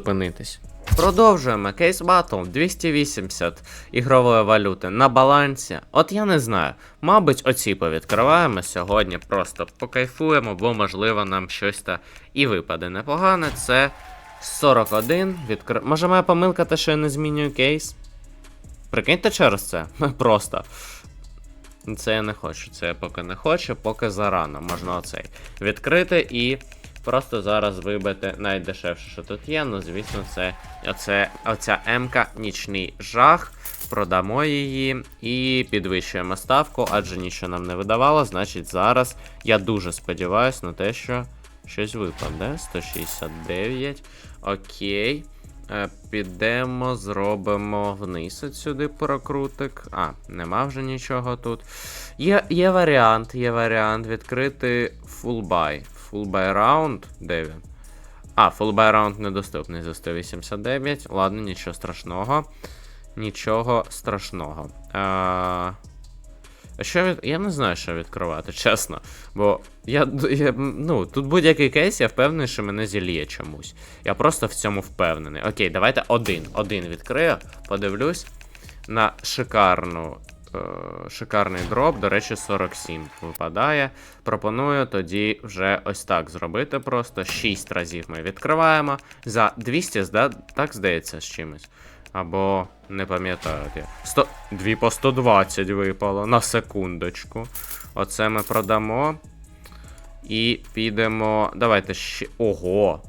зупинитись. Продовжуємо кейс батл 280 ігрової валюти на балансі. От я не знаю. Мабуть, оці повідкриваємо сьогодні. Просто покайфуємо, бо можливо нам щось та і випаде непогане. Це 41. Відкр... Може моя помилка те, що я не змінюю кейс? Прикиньте через це. Просто. Це я не хочу. Це я поки не хочу, поки зарано. Можна оцей відкрити і просто зараз вибити найдешевше, що тут є. Ну, звісно, це оце, оця М-ка нічний жах. Продамо її і підвищуємо ставку, адже нічого нам не видавало. Значить, зараз я дуже сподіваюся на те, що щось випаде. 169. Окей. Е, Підемо, зробимо вниз сюди прокрутик. А, нема вже нічого тут. Є, є варіант, є варіант відкрити buy. Full buy round. Де він? А, full buy round недоступний за 189. Ладно, нічого страшного. Нічого страшного. А... Що від... Я не знаю, що відкривати, чесно. Бо я, я ну, тут будь-який кейс, я впевнений, що мене зільє чомусь. Я просто в цьому впевнений. Окей, давайте один. Один відкрию, подивлюсь на шикарну. Е, шикарний дроп, до речі, 47 випадає. Пропоную тоді вже ось так зробити. Просто 6 разів ми відкриваємо. За 200, зда... так здається, з чимось. Або не пам'ятаю. от 100... Дві по 120 випало на секундочку. Оце ми продамо. І підемо. Давайте ще. Ого!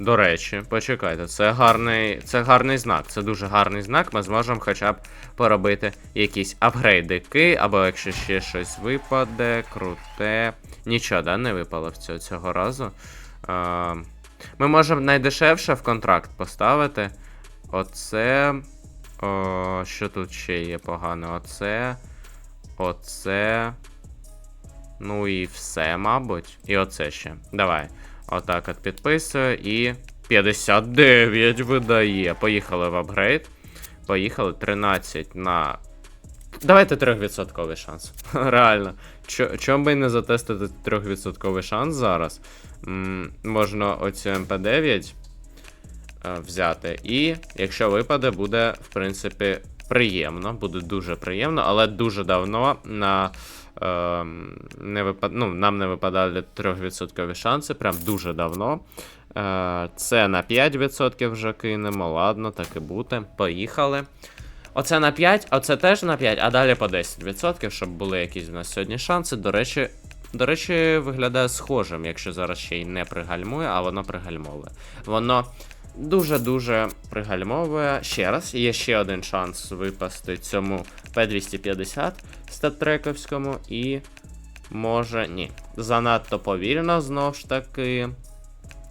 До речі, почекайте, це гарний це гарний знак. Це дуже гарний знак. Ми зможемо хоча б поробити якісь апгрейдики, або якщо ще щось випаде, круте. Нічого, да, не випало в цього, цього разу. А, ми можемо найдешевше в контракт поставити. Оце. О, що тут ще є погано? Оце. Оце. Ну і все, мабуть. І оце ще. Давай. Отак от підписую і. 59 видає. Поїхали в апгрейд. Поїхали 13 на. Давайте 3% шанс. Реально. Чом би не затестити 3% шанс зараз? М можна оцю МП9 е, взяти. І якщо випаде, буде, в принципі, приємно. Буде дуже приємно, але дуже давно на. Е, не випад... ну, нам не випадали 3% шанси, прям дуже давно. Е, це на 5% вже кинемо. Ладно, так і бути. Поїхали. Оце на 5, оце теж на 5, а далі по 10%, щоб були якісь у нас сьогодні шанси. До речі, до речі, виглядає схожим, якщо зараз ще й не пригальмує, а воно пригальмовує. Воно дуже-дуже пригальмовує. Ще раз, є ще один шанс випасти цьому P250 статтрековському, і може. Ні. Занадто повільно, знов ж таки.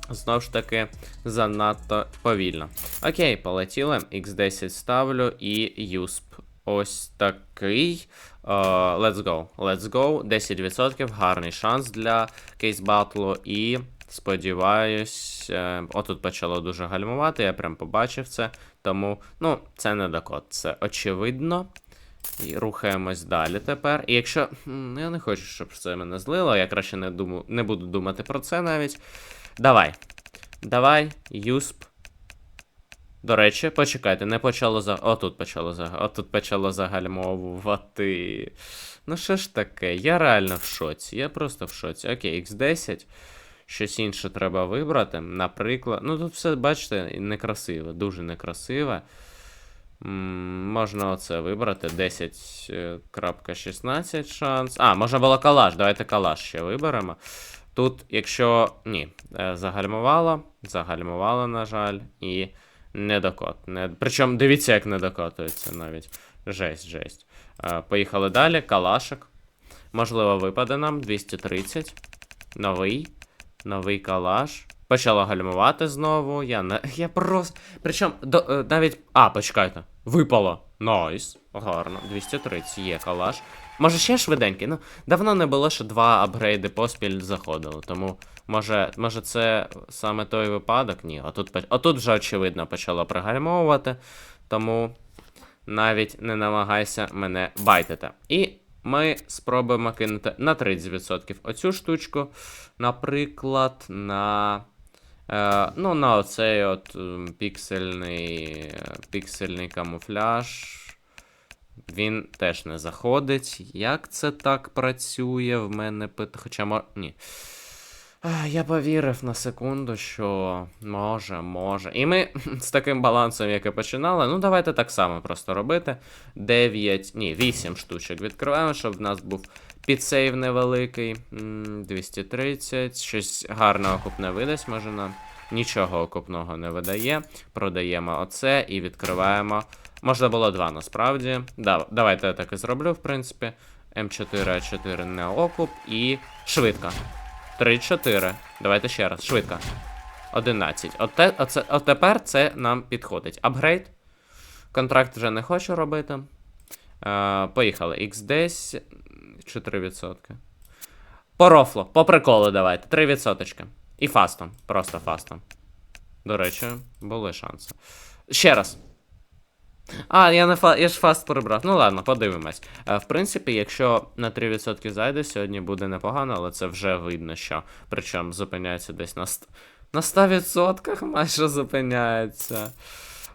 Знов ж таки, занадто повільно. Окей, полетіли. X10 ставлю і USP. Ось такий. Uh, let's go. Let's go. 10%. Гарний шанс для кейс батлу. І сподіваюсь, е, отут почало дуже гальмувати. Я прям побачив це. Тому, ну, це не докот. Це очевидно. І рухаємось далі тепер. І якщо. Я не хочу, щоб це мене злило, я краще не думу, не буду думати про це навіть. Давай. Давай, юсп. До речі, почекайте, не почало за. Отут почало за. Отут почало загальмовувати. Ну, що ж таке? Я реально в шоці. Я просто в шоці. Окей, X10. Щось інше треба вибрати. Наприклад. Ну, тут все, бачите, некрасиве, дуже некрасиве. Можна оце вибрати. 10.16 шанс. А, можна було калаш. Давайте калаш ще виберемо. Тут, якщо. Ні, е, загальмувало. Загальмувало, на жаль, і недокот. Не... Причому дивіться, як не докотується навіть. Жесть, жесть. Е, поїхали далі. Калашик. Можливо, випаде нам 230. Новий. Новий калаш. Почало гальмувати знову. Я не. Я просто. Причому до, е, навіть. А, почекайте. Випало. Найс. Гарно. 230 є калаш. Може ще швиденький? Ну, давно не було, що два апгрейди поспіль заходили. Тому, може, може це саме той випадок? Ні. Отут, поч- отут вже очевидно почало пригальмовувати. Тому навіть не намагайся мене байтити. І ми спробуємо кинути на 30% оцю штучку. Наприклад, на. Е, ну, на оцей от ем, піксельний, е, піксельний камуфляж. Він теж не заходить. Як це так працює? В мене питання. Хоча. Ні. Я повірив на секунду, що може, може. І ми з таким балансом, як і починали, ну давайте так само просто робити. 9, ні, 8 штучок відкриваємо, щоб в нас був підсейв невеликий. 230. Щось гарне окупне видасть, може нам. Нічого окупного не видає. Продаємо оце і відкриваємо. Можна було два насправді. Да, давайте я так і зроблю, в принципі. М4, А4 не окуп і швидко. 3-4. Давайте ще раз. Швидко. 11. От, те, оце, от тепер це нам підходить. Апгрейд. Контракт вже не хочу робити. Е, поїхали. X10. 4%. По рофлу, по приколу давайте. 3%. І фастом. Просто фастом. До речі, були шанси. Ще раз. А, я не фа... я ж фаст прибрав. Ну ладно, подивимось. Е, в принципі, якщо на 3% зайде, сьогодні буде непогано, але це вже видно, що. Причому зупиняється десь на, ст... на 100% майже зупиняється.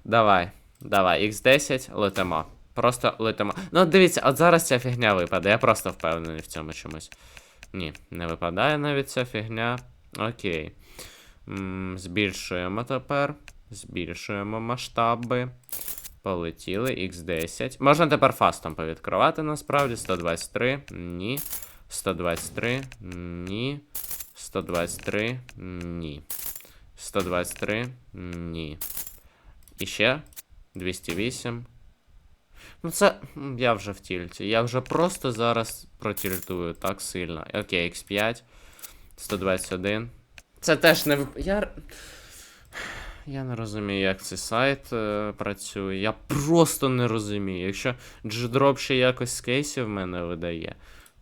Давай, давай, X10, летимо. Просто летимо. Ну, дивіться, от зараз ця фігня випаде. Я просто впевнений в цьому чомусь. Ні, не випадає навіть ця фігня. Окей. М, збільшуємо тепер. Збільшуємо масштаби. Полетіли, X10. Можна тепер фастом повідкривати насправді. 123. Ні. 123. Ні. 123. Ні. 123. Ні. І ще 208. Ну, це. Я вже в тільті. Я вже просто зараз протільтую так сильно. Окей, X5. 121. Це теж не. Я. Я не розумію, як цей сайт е, працює. Я просто не розумію. Якщо G-Drop ще якось з кейсів мене видає,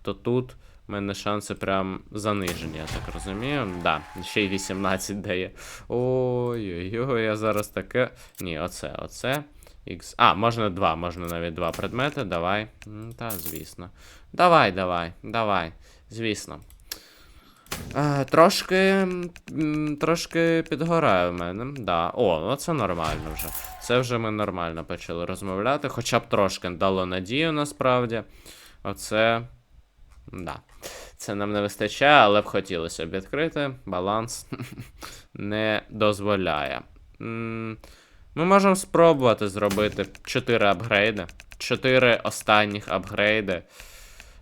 то тут в мене шанси прям занижені, я так розумію. Да, ще й 18 дає. Ой-ой-ой, я зараз таке. Ні, оце, оце. X. А, можна два, можна навіть два предмети. Давай. Та, звісно. Давай, давай, давай. Звісно. Е, трошки. Трошки підгорає в мене. Да. О, ну це нормально вже. Це вже ми нормально почали розмовляти. Хоча б трошки дало надію насправді. Оце. Да. Це нам не вистачає, але б хотілося б відкрити. Баланс не дозволяє. Ми можемо спробувати зробити 4 апгрейди. 4 останніх апгрейди,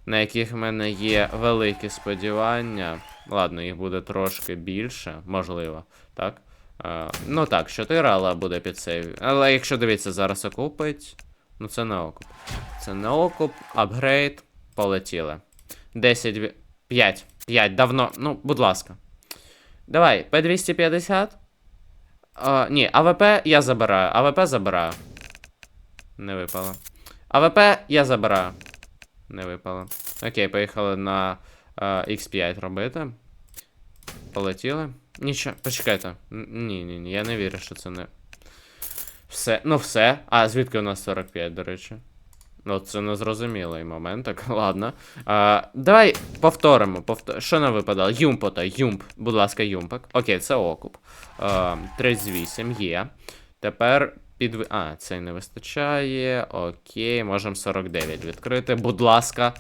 на яких в мене є великі сподівання. Ладно, їх буде трошки більше, можливо, так? Е, ну так, 4, але буде під сейв. Але якщо дивіться, зараз окупить. Ну це не окуп. Це не окуп, апгрейд, полетіли. 10, 5, 5, давно. Ну, будь ласка. Давай, P250. А, ні, АВП я забираю. АВП забираю. Не випало. АВП я забираю. Не випало. Окей, поїхали на е, X5 робити. Полетіли. Нічого, почекайте. Ні, ні, ні, я не вірю, що це не. Все. Ну все. А, звідки у нас 45, до речі? Ну, це незрозумілий момент, так, ладно. А, давай повторимо. Повтор... Що нам випадало? Юмпота, юмп. Будь ласка, юмпик. Окей, це окуп. А, 38 є. Тепер під. А, цей не вистачає. Окей, можемо 49 відкрити. Будь ласка.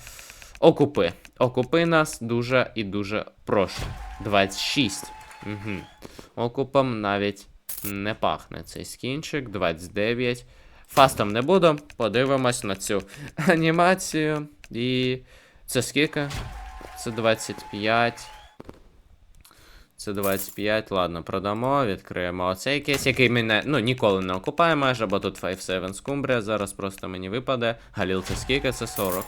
Окупи. Окупи нас дуже і дуже прошу. 26. Угу. Окупом навіть не пахне цей скінчик. 29. Фастом не буду. Подивимось на цю анімацію. І. Це скільки? Це 25. Це 25. Ладно, продамо, відкриємо оцей кейс, який мене ну, ніколи не окупає майже, бо тут 5-7 скумбрія. Зараз просто мені випаде. Галіл, це скільки? Це 40.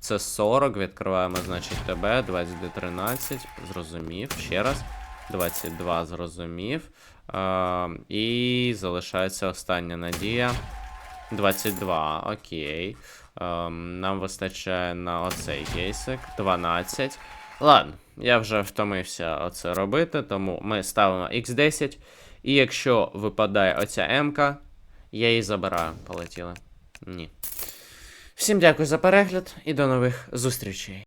Це 40. Відкриваємо, значить, тебе. 20 13. Зрозумів. Ще раз. 22 зрозумів. Е, і залишається остання надія. 22, окей. Ем, нам вистачає на оцей кейсик. 12. Ладно, я вже втомився оце робити, тому ми ставимо X10. І якщо випадає оця М-ка, я її забираю. Полетіли. Ні. Всім дякую за перегляд і до нових зустрічей.